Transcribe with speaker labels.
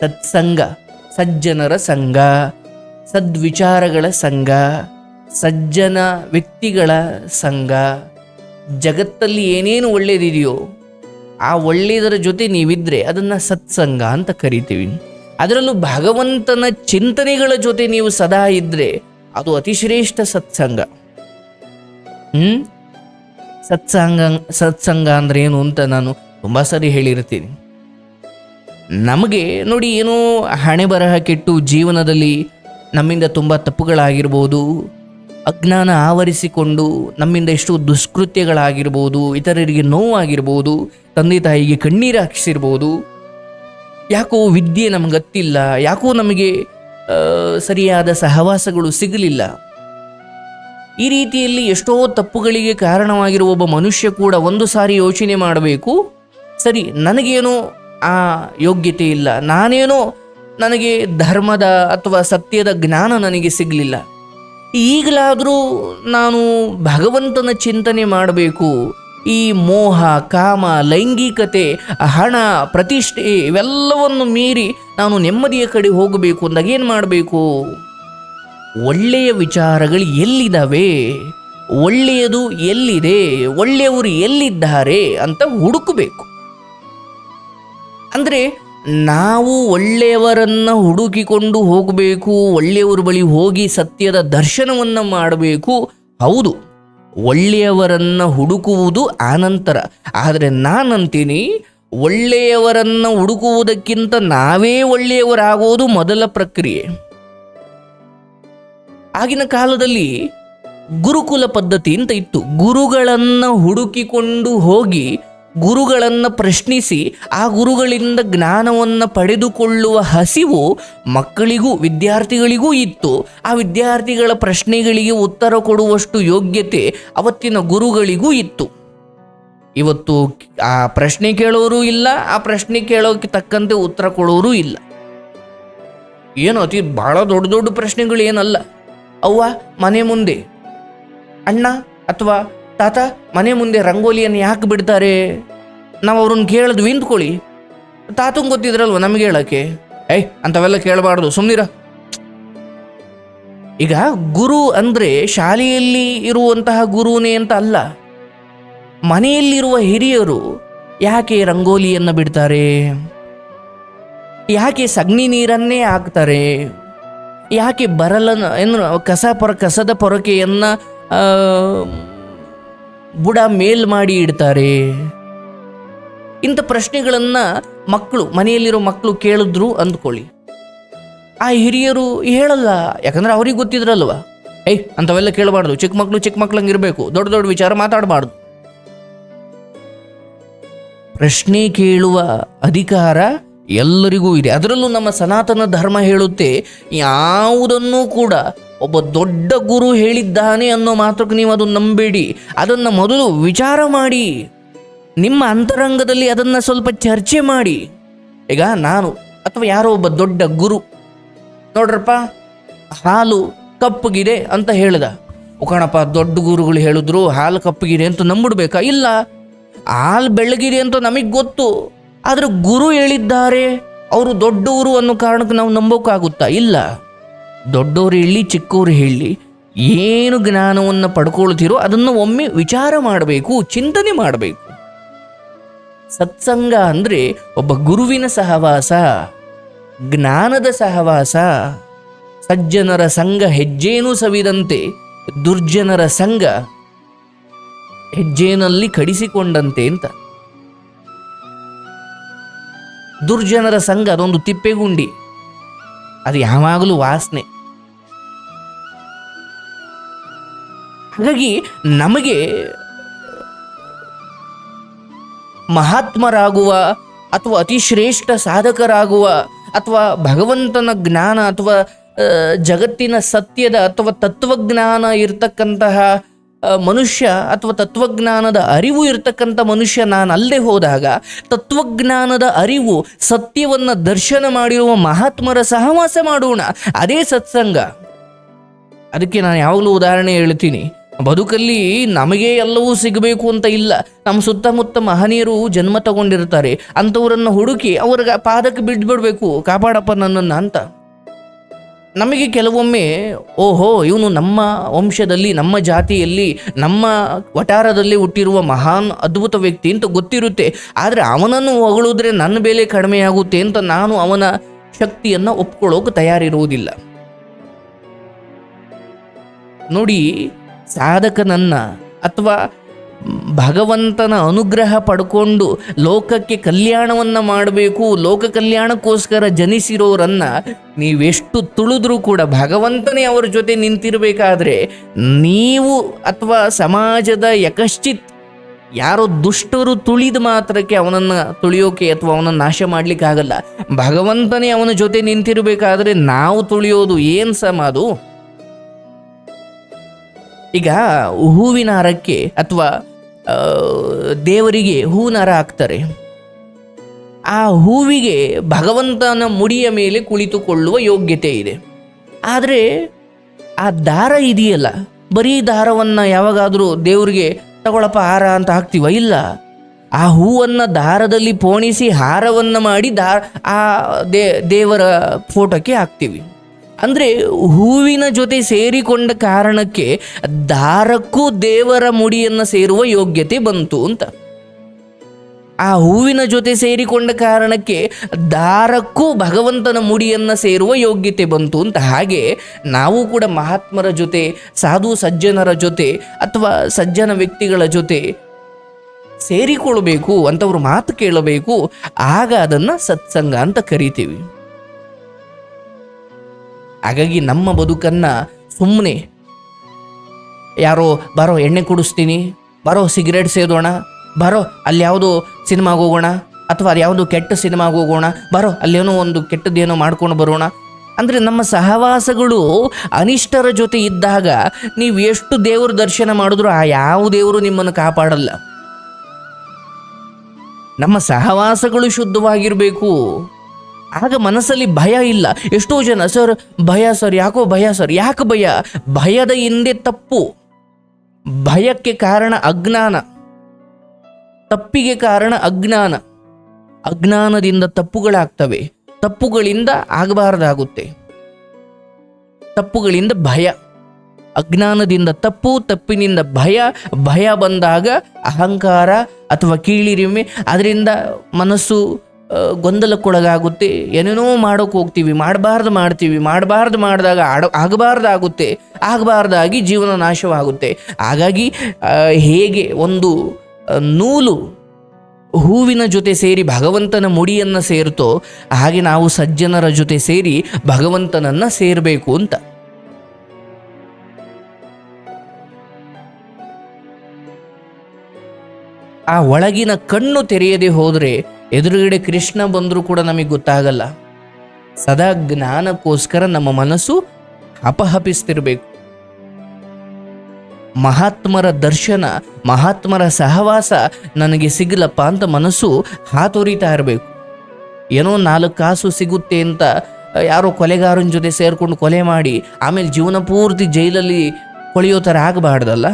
Speaker 1: ಸತ್ಸಂಗ, ಸಜ್ಜನರ ಸಂಘ, ಸದ್ವಿಚಾರಗಳ ಸಂಘ, ಸಜ್ಜನ ವ್ಯಕ್ತಿಗಳ ಸಂಘ. ಜಗತ್ತಲ್ಲಿ ಏನೇನು ಒಳ್ಳೆಯದಿದೆಯೋ ಆ ಒಳ್ಳೆಯದರ ಜೊತೆ ನೀವಿದ್ದರೆ ಅದನ್ನು ಸತ್ಸಂಗ ಅಂತ ಕರಿತೀವಿ. ಅದರಲ್ಲೂ ಭಗವಂತನ ಚಿಂತನೆಗಳ ಜೊತೆ ನೀವು ಸದಾ ಇದ್ದರೆ ಅದು ಅತಿಶ್ರೇಷ್ಠ ಸತ್ಸಂಗ. ಸತ್ಸಂಗ ಸತ್ಸಂಗ ಅಂದ್ರೆ ಏನು ಅಂತ ನಾನು ತುಂಬಾ ಸರಿ ಹೇಳಿರ್ತೀನಿ. ನಮಗೆ ನೋಡಿ ಏನೋ ಹಣೆ ಬರಹ ಕೆಟ್ಟು ಜೀವನದಲ್ಲಿ ನಮ್ಮಿಂದ ತುಂಬ ತಪ್ಪುಗಳಾಗಿರ್ಬೋದು, ಅಜ್ಞಾನ ಆವರಿಸಿಕೊಂಡು ನಮ್ಮಿಂದ ಎಷ್ಟು ದುಷ್ಕೃತ್ಯಗಳಾಗಿರ್ಬೋದು, ಇತರರಿಗೆ ನೋವಾಗಿರ್ಬೋದು, ತಂದೆ ತಾಯಿಗೆ ಕಣ್ಣೀರು ಹಾಕಿಸಿರ್ಬೋದು. ಯಾಕೋ ವಿದ್ಯೆ ನಮ್ಗೆ ಗೊತ್ತಿಲ್ಲ ಯಾಕೋ ನಮಗೆ ಸರಿಯಾದ ಸಹವಾಸಗಳು ಸಿಗಲಿಲ್ಲ. ಈ ರೀತಿಯಲ್ಲಿ ಎಷ್ಟೋ ತಪ್ಪುಗಳಿಗೆ ಕಾರಣವಾಗಿರುವ ಒಬ್ಬ ಮನುಷ್ಯ ಕೂಡ ಒಂದು ಸಾರಿ ಯೋಚನೆ ಮಾಡಬೇಕು, ಸರಿ, ನನಗೇನೋ ಆ ಯೋಗ್ಯತೆ ಇಲ್ಲ. ನಾನೇನೋ ನನಗೆ ಧರ್ಮದ ಅಥವಾ ಸತ್ಯದ ಜ್ಞಾನ ನನಗೆ ಸಿಗಲಿಲ್ಲ. ಈಗಲಾದರೂ ನಾನು ಭಗವಂತನ ಚಿಂತನೆ ಮಾಡಬೇಕು. ಈ ಮೋಹ, ಕಾಮ, ಲೈಂಗಿಕತೆ, ಹಣ, ಪ್ರತಿಷ್ಠೆ ಇವೆಲ್ಲವನ್ನು ಮೀರಿ ನಾನು ನೆಮ್ಮದಿಯ ಕಡೆ ಹೋಗಬೇಕು ಅಂದಾಗ ಏನು ಮಾಡಬೇಕು? ಒಳ್ಳೆಯ ವಿಚಾರಗಳು ಎಲ್ಲಿದ್ದಾವೆ ಒಳ್ಳೆಯದು ಎಲ್ಲಿದೆ? ಒಳ್ಳೆಯವರು ಎಲ್ಲಿದ್ದಾರೆ ಅಂತ ಹುಡುಕಬೇಕು. ಅಂದರೆ ನಾವು ಒಳ್ಳೆಯವರನ್ನು ಹುಡುಕಿಕೊಂಡು ಹೋಗಬೇಕು, ಒಳ್ಳೆಯವರ ಬಳಿ ಹೋಗಿ ಸತ್ಯದ ದರ್ಶನವನ್ನು ಮಾಡಬೇಕು. ಹೌದು, ಒಳ್ಳೆಯವರನ್ನು ಹುಡುಕುವುದು ಆನಂತರ. ಆದರೆ ನಾನಂತೀನಿ, ಒಳ್ಳೆಯವರನ್ನು ಹುಡುಕುವುದಕ್ಕಿಂತ ನಾವೇ ಒಳ್ಳೆಯವರಾಗುವುದು ಮೊದಲ ಪ್ರಕ್ರಿಯೆ. ಆಗಿನ ಕಾಲದಲ್ಲಿ ಗುರುಕುಲ ಪದ್ಧತಿ ಅಂತ ಇತ್ತು. ಗುರುಗಳನ್ನು ಹುಡುಕಿಕೊಂಡು ಹೋಗಿ ಗುರುಗಳನ್ನ ಪ್ರಶ್ನಿಸಿ ಆ ಗುರುಗಳಿಂದ ಜ್ಞಾನವನ್ನು ಪಡೆದುಕೊಳ್ಳುವ ಹಸಿವು ಮಕ್ಕಳಿಗೂ ವಿದ್ಯಾರ್ಥಿಗಳಿಗೂ ಇತ್ತು. ಆ ವಿದ್ಯಾರ್ಥಿಗಳ ಪ್ರಶ್ನೆಗಳಿಗೆ ಉತ್ತರ ಕೊಡುವಷ್ಟು ಯೋಗ್ಯತೆ ಅವತ್ತಿನ ಗುರುಗಳಿಗೂ ಇತ್ತು. ಇವತ್ತು ಆ ಪ್ರಶ್ನೆ ಕೇಳೋರು ಇಲ್ಲ, ಆ ಪ್ರಶ್ನೆ ಕೇಳೋಕೆ ತಕ್ಕಂತೆ ಉತ್ತರ ಕೊಡೋರು ಇಲ್ಲ. ಏನು ಅತಿ ಬಹಳ ದೊಡ್ಡ ದೊಡ್ಡ ಪ್ರಶ್ನೆಗಳು ಏನಲ್ಲ ಅವ್ವ, ಮನೆ ಮುಂದೆ. ಅಣ್ಣ ಅಥವಾ ತಾತ ಮನೆ ಮುಂದೆ ರಂಗೋಲಿಯನ್ನು ಯಾಕೆ ಬಿಡ್ತಾರೆ? ನಾವು ಅವ್ರನ್ನ ಕೇಳಿದ್ವಿ ವಿಂದ್ಕೊಳ್ಳಿ. ತಾತಂಗೆ ಗೊತ್ತಿದ್ರಲ್ವ ನಮ್ಗೆ ಹೇಳಕ್ಕೆ? ಏಯ್, ಅಂಥವೆಲ್ಲ ಕೇಳಬಾರ್ದು ಸುಮ್ಮನಿರ ಈಗ ಗುರು ಅಂದರೆ ಶಾಲೆಯಲ್ಲಿ ಇರುವಂತಹ ಗುರುನೇ ಅಂತ ಅಲ್ಲ. ಮನೆಯಲ್ಲಿರುವ ಹಿರಿಯರು ಯಾಕೆ ರಂಗೋಲಿಯನ್ನು ಬಿಡ್ತಾರೆ? ಯಾಕೆ ಸಗಣಿ ನೀರನ್ನೇ ಹಾಕ್ತಾರೆ? ಯಾಕೆ ಬರಲ ಏನು, ಕಸ ಪೊರ, ಕಸದ ಪೊರಕೆಯನ್ನು ಬುಡ ಮೇಲ್ ಮಾಡಿ ಇಡ್ತಾರೆ? ಇಂಥ ಪ್ರಶ್ನೆಗಳನ್ನು ಮಕ್ಕಳು, ಮನೆಯಲ್ಲಿರೋ ಮಕ್ಕಳು ಕೇಳಿದ್ರು ಅಂದ್ಕೊಳ್ಳಿ. ಆ ಹಿರಿಯರು ಹೇಳಲ್ಲ, ಯಾಕಂದ್ರೆ ಅವ್ರಿಗೆ ಗೊತ್ತಿದ್ರಲ್ವ. ಏಯ್, ಅಂಥವೆಲ್ಲ ಕೇಳಬಾರ್ದು. ಚಿಕ್ಕ ಮಕ್ಕಳು ಚಿಕ್ಕ ಮಕ್ಳಂಗಿರ್ಬೇಕು. ದೊಡ್ಡ ದೊಡ್ಡ ವಿಚಾರ ಮಾತಾಡಬಾರ್ದು. ಪ್ರಶ್ನೆ ಕೇಳುವ ಅಧಿಕಾರ ಎಲ್ಲರಿಗೂ ಇದೆ. ಅದರಲ್ಲೂ ನಮ್ಮ ಸನಾತನ ಧರ್ಮ ಹೇಳುತ್ತೆ, ಯಾವುದನ್ನೂ ಕೂಡ ಒಬ್ಬ ದೊಡ್ಡ ಗುರು ಹೇಳಿದ್ದಾನೆ ಅನ್ನೋ ಮಾತ್ರಕ್ಕೆ ನೀವು ಅದನ್ನು ನಂಬೇಡಿ. ಅದನ್ನು ಮೊದಲು ವಿಚಾರ ಮಾಡಿ. ನಿಮ್ಮ ಅಂತರಂಗದಲ್ಲಿ ಅದನ್ನು ಸ್ವಲ್ಪ ಚರ್ಚೆ ಮಾಡಿ. ಈಗ ನಾನು ಅಥವಾ ಯಾರೋ ಒಬ್ಬ ದೊಡ್ಡ ಗುರು, ನೋಡ್ರಪ್ಪ, ಹಾಲು ಕಪ್ಪಗಿದೆ ಅಂತ ಹೇಳ್ದ. "ಓ ಕಣಪ್ಪ, ದೊಡ್ಡ ಗುರುಗಳು ಹೇಳಿದ್ರು ಹಾಲು ಕಪ್ಪಗಿದೆ ಅಂತ ನಂಬಿಡ್ಬೇಕಾ? ಇಲ್ಲ. ಹಾಲು ಬೆಳಗಿದೆ ಅಂತ ನಮಗೆ ಗೊತ್ತು. ಆದರೆ ಗುರು ಹೇಳಿದ್ದಾರೆ, ಅವರು ದೊಡ್ಡವರು ಅನ್ನೋ ಕಾರಣಕ್ಕೆ ನಾವು ನಂಬೋಕ್ಕಾಗುತ್ತಾ ಇಲ್ಲ. ದೊಡ್ಡವರು ಹೇಳಿ, ಚಿಕ್ಕವರು ಹೇಳಿ ಏನು ಜ್ಞಾನವನ್ನು ಪಡ್ಕೊಳ್ತೀರೋ ಅದನ್ನು ಒಮ್ಮೆ ವಿಚಾರ ಮಾಡಬೇಕು, ಚಿಂತನೆ ಮಾಡಬೇಕು. ಸತ್ಸಂಗ ಅಂದ್ರೆ ಒಬ್ಬ ಗುರುವಿನ ಸಹವಾಸ, ಜ್ಞಾನದ ಸಹವಾಸ. ಸಜ್ಜನರ ಸಂಘ ಹೆಜ್ಜೇನೂ ಸವಿದಂತೆ, ದುರ್ಜನರ ಸಂಘ ಹೆಜ್ಜೇನಲ್ಲಿ ಕಡಿಸಿಕೊಂಡಂತೆ ಅಂತ. ದುರ್ಜನರ ಸಂಘ ಅದೊಂದು ತಿಪ್ಪೆಗುಂಡಿ ಅದು ಯಾವಾಗಲೂ ವಾಸನೆ. ಹಾಗಾಗಿ ನಮಗೆ ಮಹಾತ್ಮರಾಗುವ ಅಥವಾ ಅತಿ ಶ್ರೇಷ್ಠ ಸಾಧಕರಾಗುವ ಅಥವಾ ಭಗವಂತನ ಜ್ಞಾನ ಅಥವಾ ಜಗತ್ತಿನ ಸತ್ಯದ ಅಥವಾ ತತ್ವಜ್ಞಾನ ಇರತಕ್ಕಂತಹ ಮನುಷ್ಯ ಅಥವಾ ತತ್ವಜ್ಞಾನದ ಅರಿವು ಇರತಕ್ಕಂಥ ಮನುಷ್ಯ ನಾನು ಅಲ್ಲದೆ ಹೋದಾಗ ತತ್ವಜ್ಞಾನದ ಅರಿವು ಸತ್ಯವನ್ನು ದರ್ಶನ ಮಾಡಿರುವ ಮಹಾತ್ಮರ ಸಹವಾಸ ಮಾಡೋಣ. ಅದೇ ಸತ್ಸಂಗ. ಅದಕ್ಕೆ ನಾನು ಯಾವಾಗಲೂ ಉದಾಹರಣೆ ಹೇಳ್ತೀನಿ. ಬದುಕಲ್ಲಿ ನಮಗೆ ಎಲ್ಲವೂ ಸಿಗಬೇಕು ಅಂತ ಇಲ್ಲ. ನಮ್ಮ ಸುತ್ತಮುತ್ತ ಮಹನೀಯರು ಜನ್ಮ ತಗೊಂಡಿರ್ತಾರೆ. ಅಂಥವರನ್ನು ಹುಡುಕಿ ಅವ್ರಿಗೆ ಪಾದಕ್ಕೆ ಬಿಡ್ಬಿಡ್ಬೇಕು ಕಾಪಾಡಪ್ಪ ನನ್ನನ್ನು ಅಂತ. ನಮಗೆ ಕೆಲವೊಮ್ಮೆ, ಓಹೋ, ಇವನು ನಮ್ಮ ವಂಶದಲ್ಲಿ, ನಮ್ಮ ಜಾತಿಯಲ್ಲಿ, ನಮ್ಮ ವಟಾರದಲ್ಲಿ ಹುಟ್ಟಿರುವ ಮಹಾನ್ ಅದ್ಭುತ ವ್ಯಕ್ತಿ ಅಂತ ಗೊತ್ತಿರುತ್ತೆ. ಆದರೆ ಅವನನ್ನು ಹೊಗಳಿದ್ರೆ ನನ್ನ ಬೆಲೆ ಕಡಿಮೆಯಾಗುತ್ತೆ ಅಂತ ನಾನು ಅವನ ಶಕ್ತಿಯನ್ನು ಒಪ್ಕೊಳ್ಳೋಕೆ ತಯಾರಿರುವುದಿಲ್ಲ. ನೋಡಿ ಸಾಧಕನನ್ನ ಅಥವಾ ಭಗವಂತನ ಅನುಗ್ರಹ ಪಡ್ಕೊಂಡು ಲೋಕಕ್ಕೆ ಕಲ್ಯಾಣವನ್ನು ಮಾಡಬೇಕು, ಲೋಕ ಕಲ್ಯಾಣಕ್ಕೋಸ್ಕರ ಜನಿಸಿರೋರನ್ನು ನೀವೆಷ್ಟು ತುಳಿದ್ರೂ ಕೂಡ ಭಗವಂತನೇ ಅವರ ಜೊತೆ ನಿಂತಿರಬೇಕಾದ್ರೆ ನೀವು ಅಥವಾ ಸಮಾಜದ ಯಕಶ್ಚಿತ್ ಯಾರೋ ದುಷ್ಟರು ತುಳಿದ ಮಾತ್ರಕ್ಕೆ ಅವನನ್ನು ತುಳಿಯೋಕೆ ಅಥವಾ ಅವನನ್ನು ನಾಶ ಮಾಡಲಿಕ್ಕಾಗಲ್ಲ. ಭಗವಂತನೇ ಅವನ ಜೊತೆ ನಿಂತಿರಬೇಕಾದ್ರೆ ನಾವು ತುಳಿಯೋದು ಏನು ಸಮ ಅದು? ಈಗ ಹೂವಿನ ಹಾರಕ್ಕೆ ಅಥವಾ ದೇವರಿಗೆ ಹೂವಿನ ಹಾರ ಹಾಕ್ತಾರೆ. ಆ ಹೂವಿಗೆ ಭಗವಂತನ ಮುಡಿಯ ಮೇಲೆ ಕುಳಿತುಕೊಳ್ಳುವ ಯೋಗ್ಯತೆ ಇದೆ. ಆದರೆ, ಆ ದಾರ ಇದೆಯಲ್ಲ? ಬರೀ ದಾರವನ್ನು ಯಾವಾಗಾದರೂ ದೇವರಿಗೆ ತಗೊಳಪ್ಪ ಹಾರ ಅಂತ ಹಾಕ್ತೀವ? ಇಲ್ಲ. ಆ ಹೂವನ್ನು ದಾರದಲ್ಲಿ ಪೋಣಿಸಿ ಹಾರವನ್ನು ಮಾಡಿ ದಾ ಆ ದೇವರ ಫೋಟೋಕ್ಕೆ ಹಾಕ್ತೀವಿ. ಅಂದರೆ ಹೂವಿನ ಜೊತೆ ಸೇರಿಕೊಂಡ ಕಾರಣಕ್ಕೆ ದಾರಕ್ಕೂ ದೇವರ ಮುಡಿಯನ್ನು ಸೇರುವ ಯೋಗ್ಯತೆ ಬಂತು ಅಂತ. ಆ ಹೂವಿನ ಜೊತೆ ಸೇರಿಕೊಂಡ ಕಾರಣಕ್ಕೆ ದಾರಕ್ಕೂ ಭಗವಂತನ ಮುಡಿಯನ್ನು ಸೇರುವ ಯೋಗ್ಯತೆ ಬಂತು ಅಂತ. ಹಾಗೆ ನಾವು ಕೂಡ ಮಹಾತ್ಮರ ಜೊತೆ, ಸಾಧು ಸಜ್ಜನರ ಜೊತೆ ಅಥವಾ ಸಜ್ಜನ ವ್ಯಕ್ತಿಗಳ ಜೊತೆ ಸೇರಿಕೊಳ್ಳಬೇಕು ಅಂತವ್ರ ಮಾತು ಕೇಳಬೇಕು. ಆಗ ಅದನ್ನು ಸತ್ಸಂಗ ಅಂತ ಕರಿತೀವಿ. ಹಾಗಾಗಿ ನಮ್ಮ ಬದುಕನ್ನ ಸುಮ್ಮನೆ ಯಾರೋ, ಬರೋ, ಎಣ್ಣೆ ಕುಡಿಸ್ತೀನಿ, ಬರೋ, ಸಿಗರೇಟ್ ಸೇದೋಣ, ಬರೋ, ಅಲ್ಲಿ ಯಾವುದೋ ಸಿನಿಮಾಗೆ ಹೋಗೋಣ, ಅಥವಾ ಅದು ಯಾವುದೋ ಕೆಟ್ಟ ಸಿನಿಮಾಗೆ ಹೋಗೋಣ, ಬರೋ, ಅಲ್ಲೇನೋ ಒಂದು ಕೆಟ್ಟದ್ದೇನೋ ಮಾಡ್ಕೊಂಡು ಬರೋಣ. ಅಂದರೆ ನಮ್ಮ ಸಹವಾಸಗಳು ಅನಿಷ್ಟರ ಜೊತೆ ಇದ್ದಾಗ ನೀವು ಎಷ್ಟು ದೇವರು ದರ್ಶನ ಮಾಡಿದ್ರೂ ಆ ಯಾವ ದೇವರು ನಿಮ್ಮನ್ನು ಕಾಪಾಡಲ್ಲ. ನಮ್ಮ ಸಹವಾಸಗಳು ಶುದ್ಧವಾಗಿರಬೇಕು. ಆಗ ಮನಸ್ಸಲ್ಲಿ ಭಯ ಇಲ್ಲ. ಎಷ್ಟೋ ಜನ, ಸರ್, ಭಯ, ಸರ್, ಯಾಕೋ ಭಯ, ಸರ್, ಯಾಕೆ ಭಯ? ಭಯದ ಹಿಂದೆ ತಪ್ಪು. ಭಯಕ್ಕೆ ಕಾರಣ ಅಜ್ಞಾನ. ತಪ್ಪಿಗೆ ಕಾರಣ ಅಜ್ಞಾನ. ಅಜ್ಞಾನದಿಂದ ತಪ್ಪುಗಳಾಗ್ತವೆ. ತಪ್ಪುಗಳಿಂದ ಆಗಬಾರ್ದಾಗುತ್ತೆ. ತಪ್ಪುಗಳಿಂದ ಭಯ. ಅಜ್ಞಾನದಿಂದ ತಪ್ಪು, ತಪ್ಪಿನಿಂದ ಭಯ. ಭಯ ಬಂದಾಗ ಅಹಂಕಾರ ಅಥವಾ ಕೀಳಿರಿಮೆ. ಅದರಿಂದ ಮನಸ್ಸು ಗೊಂದಲಕ್ಕೊಳಗಾಗುತ್ತೆ. ಏನೇನೋ ಮಾಡೋಕೆ ಹೋಗ್ತೀವಿ, ಮಾಡಬಾರ್ದು ಮಾಡ್ತೀವಿ, ಮಾಡಬಾರ್ದು ಮಾಡಿದಾಗ ಆಡ, ಆಗಬಾರ್ದಾಗುತ್ತೆ, ಆಗಬಾರ್ದಾಗಿ ಜೀವನ ನಾಶವಾಗುತ್ತೆ. ಹಾಗಾಗಿ ಹೇಗೆ ಒಂದು ನೂಲು ಹೂವಿನ ಜೊತೆ ಸೇರಿ ಭಗವಂತನ ಮುಡಿಯನ್ನು ಸೇರ್ತೋ, ಹಾಗೆ ನಾವು ಸಜ್ಜನರ ಜೊತೆ ಸೇರಿ ಭಗವಂತನನ್ನು ಸೇರಬೇಕು ಅಂತ. ಆ ಒಳಗಿನ ಕಣ್ಣು ತೆರೆಯದೆ ಹೋದರೆ ಎದುರುಗಡೆ ಕೃಷ್ಣ ಬಂದರೂ ಕೂಡ ನಮಗೆ ಗೊತ್ತಾಗಲ್ಲ. ಸದಾ ಜ್ಞಾನಕ್ಕೋಸ್ಕರ ನಮ್ಮ ಮನಸ್ಸು ಅಪಹಪಿಸ್ತಿರ್ಬೇಕು. ಮಹಾತ್ಮರ ದರ್ಶನ, ಮಹಾತ್ಮರ ಸಹವಾಸ ನನಗೆ ಸಿಗಲಪ್ಪ ಅಂತ ಮನಸ್ಸು ಹಾತೊರಿತಾ ಇರಬೇಕು. ಏನೋ ನಾಲ್ಕು ಕಾಸು ಸಿಗುತ್ತೆ ಅಂತ ಯಾರೋ ಕೊಲೆಗಾರನ ಜೊತೆ ಸೇರಿಕೊಂಡು ಕೊಲೆ ಮಾಡಿ, ಆಮೇಲೆ ಜೀವನ ಪೂರ್ತಿ ಜೈಲಲ್ಲಿ ಕೊಳೆಯೋ ಥರ ಆಗಬಾರ್ದಲ್ಲ?